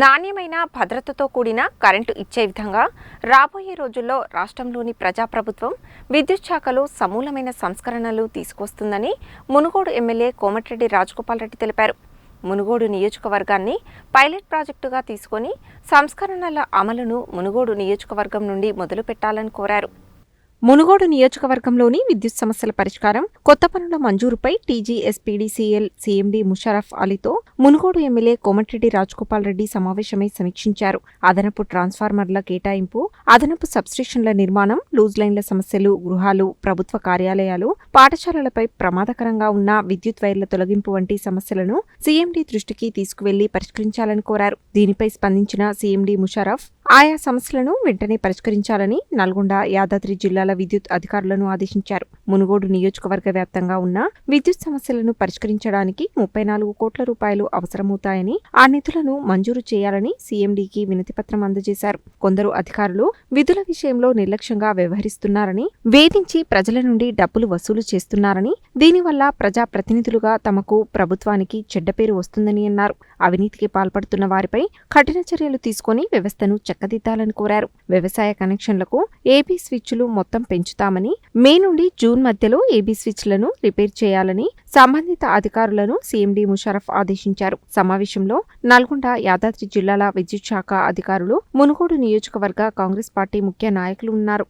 నాణ్యమైన భద్రతతో కూడిన కరెంటు ఇచ్చే విధంగా రాబోయే రోజుల్లో రాష్ట్రంలోని ప్రజాప్రభుత్వం విద్యుత్ శాఖలో సమూలమైన సంస్కరణలు తీసుకొస్తుందని మునుగోడు ఎమ్మెల్యే కోమటిరెడ్డి రాజగోపాల్ రెడ్డి తెలిపారు. మునుగోడు నియోజకవర్గాన్ని పైలట్ ప్రాజెక్టుగా తీసుకొని సంస్కరణల అమలును మునుగోడు నియోజకవర్గం నుండి మొదలు పెట్టాలని కోరారు. మునుగోడు నియోజకవర్గంలోని విద్యుత్ సమస్యల పరిష్కారం కొత్త పనుల మంజూరుపై టీజీఎస్పీడీసీఎల్ సీఎండీ ముషరఫ్ అలీతో మునుగోడు ఎమ్మెల్యే కోమటిరెడ్డి రాజగోపాల్ రెడ్డి సమావేశమై సమీక్షించారు. అదనపు ట్రాన్స్ఫార్మర్ల కేటాయింపు అదనపు సబ్స్టేషన్ల నిర్మాణం లూజ్ లైన్ల సమస్యలు గృహాలు ప్రభుత్వ కార్యాలయాలు పాఠశాలలపై ప్రమాదకరంగా ఉన్న విద్యుత్ వైర్ల తొలగింపు వంటి సమస్యలను సీఎండీ దృష్టికి తీసుకువెళ్ళి పరిష్కరించాలని కోరారు. దీనిపై స్పందించిన సీఎండీ ముషరఫ్ ఆయా సమస్యలను వెంటనే పరిష్కరించాలని నల్గొండ యాదాద్రి జిల్లాల విద్యుత్ అధికారులను ఆదేశించారు. మునుగోడు నియోజకవర్గ వ్యాప్తంగా ఉన్న విద్యుత్ సమస్యలను పరిష్కరించడానికి ముప్పై నాలుగు కోట్ల రూపాయలు అవసరమవుతాయని ఆ నిధులను మంజూరు చేయాలని సీఎండీకి వినతిపత్రం అందజేశారు. కొందరు అధికారులు విధుల విషయంలో నిర్లక్ష్యంగా వ్యవహరిస్తున్నారని వేధించి ప్రజల నుండి డబ్బులు వసూలు చేస్తున్నారని దీనివల్ల ప్రజా ప్రతినిధులుగా తమకు ప్రభుత్వానికి చెడ్డ పేరు వస్తుందని అన్నారు. అవినీతికి పాల్పడుతున్న వారిపై కఠిన చర్యలు తీసుకొని వ్యవస్థను చక్కదిద్దాలని కోరారు. వ్యవసాయ కనెక్షన్లకు ఏపీ స్విచ్లు మొత్తం పెంచుతామని మే నుండి జూన్ మధ్యలో ఏబీ స్విచ్లను రిపేర్ చేయాలని సంబంధిత అధికారులను సీఎండీ ముషరఫ్ ఆదేశించారు. సమావేశంలో నల్గొండ యాదాద్రి జిల్లాల విద్యుత్ శాఖ అధికారులు మునుగోడు నియోజకవర్గ కాంగ్రెస్ పార్టీ ముఖ్య నాయకులు ఉన్నారు.